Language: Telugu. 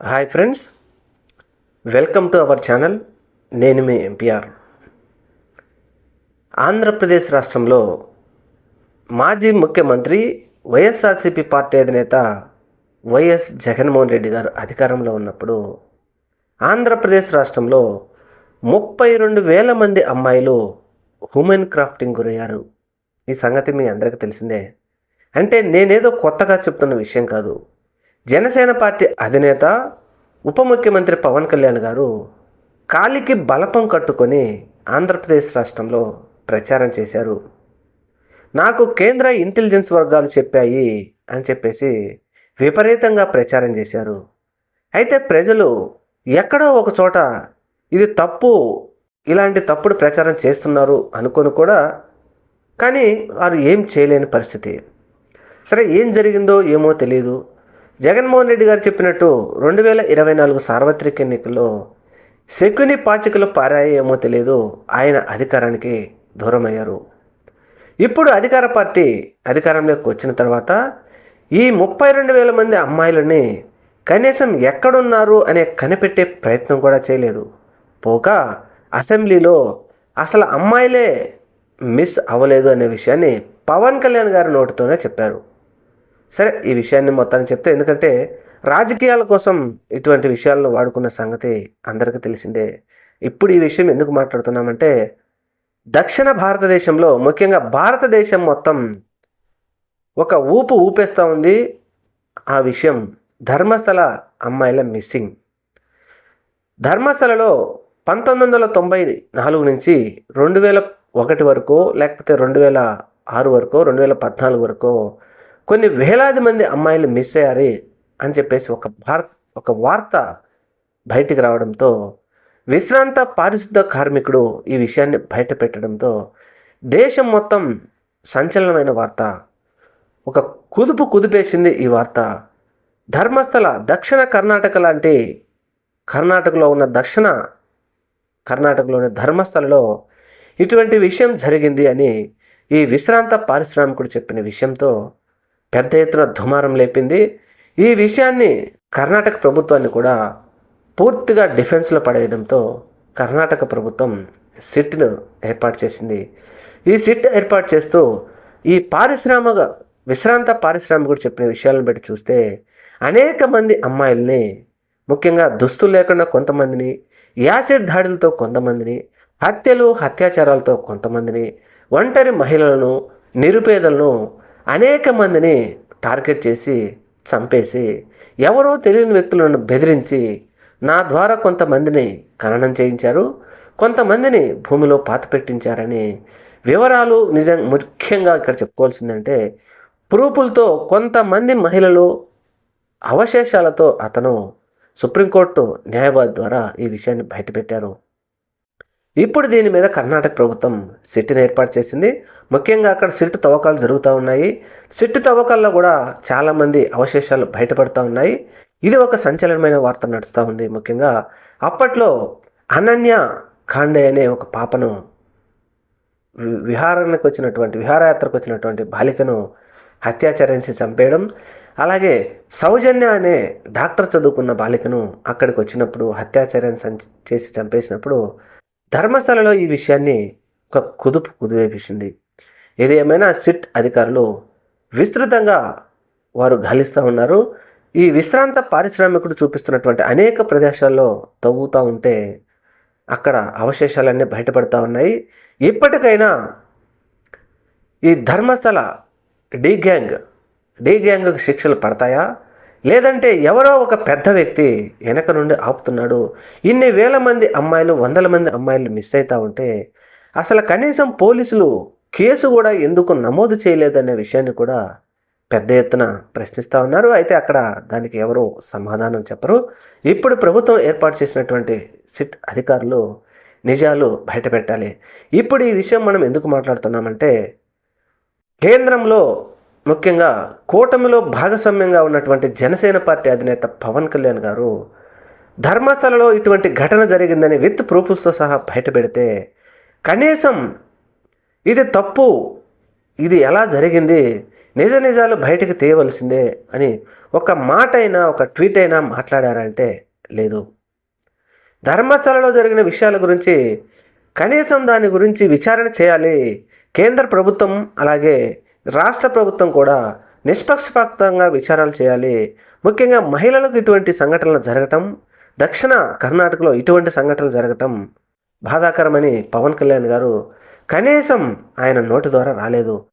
Hi friends welcome to our channel నేను మీ ఎంపీఆర్ ఆంధ్రప్రదేశ్ రాష్ట్రంలో మాజీ ముఖ్యమంత్రి వైఎస్ఆర్సీపీ పార్టీ అధినేత వైఎస్ జగన్మోహన్ రెడ్డి గారు అధికారంలో ఉన్నప్పుడు ఆంధ్రప్రదేశ్ రాష్ట్రంలో ముప్పై రెండు వేల మంది అమ్మాయిలు హ్యూమన్ క్రాఫ్టింగ్ గురయ్యారు. ఈ సంగతి మీ అందరికీ తెలిసిందే. అంటే నేనేదో కొత్తగా చెప్తున్న విషయం కాదు. జనసేన పార్టీ అధినేత ఉప ముఖ్యమంత్రి పవన్ కళ్యాణ్ గారు కాలికి బలపం కట్టుకొని ఆంధ్రప్రదేశ్ రాష్ట్రంలో ప్రచారం చేశారు. నాకు కేంద్ర ఇంటెలిజెన్స్ వర్గాలు చెప్పాయి అని చెప్పేసి విపరీతంగా ప్రచారం చేశారు. అయితే ప్రజలు ఎక్కడో ఒక చోట ఇది తప్పు ఇలాంటి తప్పుడు ప్రచారం చేస్తున్నారు అనుకొని కూడా కానీ వారు ఏం చేయలేని పరిస్థితి. సరే ఏం జరిగిందో ఏమో తెలియదు జగన్మోహన్ రెడ్డి గారు చెప్పినట్టు రెండు వేల ఇరవై నాలుగు సార్వత్రిక ఎన్నికల్లో శకుని పాచికలు పారాయేమో తెలియదు. ఆయన అధికారానికి దూరమయ్యారు. ఇప్పుడు అధికార పార్టీ అధికారంలోకి వచ్చిన తర్వాత ఈ ముప్పై రెండు వేల మంది అమ్మాయిలని కనీసం ఎక్కడున్నారు అనే కనిపెట్టే ప్రయత్నం కూడా చేయలేదు. పోగా అసెంబ్లీలో అసలు అమ్మాయిలే మిస్ అవ్వలేదు అనే విషయాన్ని పవన్ కళ్యాణ్ గారి నోటితోనే చెప్పారు. సరే ఈ విషయాన్ని మొత్తాన్ని చెప్తే ఎందుకంటే రాజకీయాల కోసం ఇటువంటి విషయాలను వాడుకున్న సంగతి అందరికీ తెలిసిందే. ఇప్పుడు ఈ విషయం ఎందుకు మాట్లాడుతున్నామంటే దక్షిణ భారతదేశంలో ముఖ్యంగా భారతదేశం మొత్తం ఒక ఊపు ఊపేస్తూ ఉంది ఆ విషయం ధర్మస్థల అమ్మాయిల మిస్సింగ్. ధర్మస్థలలో పంతొమ్మిది వందల తొంభై నాలుగు నుంచి రెండు వేల ఒకటి వరకు లేకపోతే రెండు వేల ఆరు వరకు రెండు వేల పద్నాలుగు వరకు కొన్ని వేలాది మంది అమ్మాయిలు మిస్ అయ్యారు అని చెప్పేసి ఒక భారత్ ఒక వార్త బయటికి రావడంతో విశ్రాంత పారిశుద్ధ కార్మికుడు ఈ విషయాన్ని బయట పెట్టడంతో దేశం మొత్తం సంచలనమైన వార్త. ఒక కుదుపు కుదిపేసింది ఈ వార్త. ధర్మస్థల దక్షిణ కర్ణాటక లాంటి కర్ణాటకలో ఉన్న దక్షిణ కర్ణాటకలోని ధర్మస్థలలో ఇటువంటి విషయం జరిగింది అని ఈ విశ్రాంత పారిశ్రామికుడు చెప్పిన విషయంతో పెద్ద ఎత్తున దుమారం లేపింది. ఈ విషయాన్ని కర్ణాటక ప్రభుత్వాన్ని కూడా పూర్తిగా డిఫెన్స్లో పడేయడంతో కర్ణాటక ప్రభుత్వం సిట్ను ఏర్పాటు చేసింది. ఈ సిట్ ఏర్పాటు చేస్తూ ఈ పారిశ్రామిక విశ్రాంత పారిశ్రామికుడు చెప్పిన విషయాలను బట్టి చూస్తే అనేక మంది అమ్మాయిల్ని ముఖ్యంగా దుస్తులు లేకుండా కొంతమందిని యాసిడ్ దాడులతో కొంతమందిని హత్యలు అత్యాచారాలతో కొంతమందిని ఒంటరి మహిళలను నిరుపేదలను అనేక మందిని టార్గెట్ చేసి చంపేసి ఎవరో తెలియని వ్యక్తులను బెదిరించి నా ద్వారా కొంతమందిని ఖననం చేయించారు కొంతమందిని భూమిలో పాత పెట్టించారని వివరాలు నిజం ముఖ్యంగా ఇక్కడ చెప్పుకోవాల్సిందంటే ప్రూపులతో కొంతమంది మహిళలు అవశేషాలతో అతను సుప్రీంకోర్టు న్యాయవాది ద్వారా ఈ విషయాన్ని బయటపెట్టారు. ఇప్పుడు దీని మీద కర్ణాటక ప్రభుత్వం సిట్ని ఏర్పాటు చేసింది. ముఖ్యంగా అక్కడ సిట్టు తవ్వకాలు జరుగుతూ ఉన్నాయి. సిట్టు తవ్వకాల్లో కూడా చాలామంది అవశేషాలు బయటపడుతూ ఉన్నాయి. ఇది ఒక సంచలనమైన వార్త నడుస్తూ ఉంది. ముఖ్యంగా అప్పట్లో అనన్య ఖాండే అనే ఒక పాపను విహారానికి వచ్చినటువంటి విహారయాత్రకు వచ్చినటువంటి బాలికను హత్యాచరించి చంపేయడం అలాగే సౌజన్య అనే డాక్టర్ చదువుకున్న బాలికను అక్కడికి వచ్చినప్పుడు హత్యాచర్యం సంచ- చేసి చంపేసినప్పుడు ధర్మస్థలలో ఈ విషయాన్ని ఒక కుదుపు కుదివేపించింది ఏది ఏమైనా సిట్ అధికారులు విస్తృతంగా వారు గాలిస్తూ ఉన్నారు. ఈ విశ్రాంత పారిశ్రామికుడు చూపిస్తున్నటువంటి అనేక ప్రదేశాల్లో తవ్వుతూ ఉంటే అక్కడ అవశేషాలన్నీ బయటపడతా ఉన్నాయి. ఇప్పటికైనా ఈ ధర్మస్థల డీ గ్యాంగ్ డీ గ్యాంగ్కి శిక్షలు పడతాయా? లేదంటే ఎవరో ఒక పెద్ద వ్యక్తి వెనక నుండి ఆపుతున్నాడు. ఇన్ని వేల మంది అమ్మాయిలు వందల మంది అమ్మాయిలు మిస్ అవుతూ ఉంటే అసలు కనీసం పోలీసులు కేసు కూడా ఎందుకు నమోదు చేయలేదనే విషయాన్ని కూడా పెద్ద ఎత్తున ప్రశ్నిస్తూ ఉన్నారు. అయితే అక్కడ దానికి ఎవరు సమాధానం చెప్పరు. ఇప్పుడు ప్రభుత్వం ఏర్పాటు చేసినటువంటి సిట్ అధికారులు నిజాలు బయటపెట్టాలి. ఇప్పుడు ఈ విషయం మనం ఎందుకు మాట్లాడుతున్నామంటే కేంద్రంలో ముఖ్యంగా కూటమిలో భాగస్వామ్యంగా ఉన్నటువంటి జనసేన పార్టీ అధినేత పవన్ కళ్యాణ్ గారు ధర్మస్థలలో ఇటువంటి ఘటన జరిగిందని విత్ ప్రూఫ్స్తో సహా బయటపెడితే కనీసం ఇది తప్పు ఇది ఎలా జరిగింది నిజ నిజాలు బయటకు తీయవలసిందే అని ఒక మాట అయినా ఒక ట్వీట్ అయినా మాట్లాడారంటే లేదు. ధర్మస్థలలో జరిగిన విషయాల గురించి కనీసం దాని గురించి విచారణ చేయాలి. కేంద్ర ప్రభుత్వం అలాగే రాష్ట్ర ప్రభుత్వం కూడా నిష్పక్షపాతంగా విచారాలు చేయాలి. ముఖ్యంగా మహిళలకు ఇటువంటి సంఘటనలు జరగటం దక్షిణ కర్ణాటకలో ఇటువంటి సంఘటనలు జరగటం బాధాకరమని పవన్ కళ్యాణ్ గారు కనీసం ఆయన నోటి ద్వారా రాలేదు.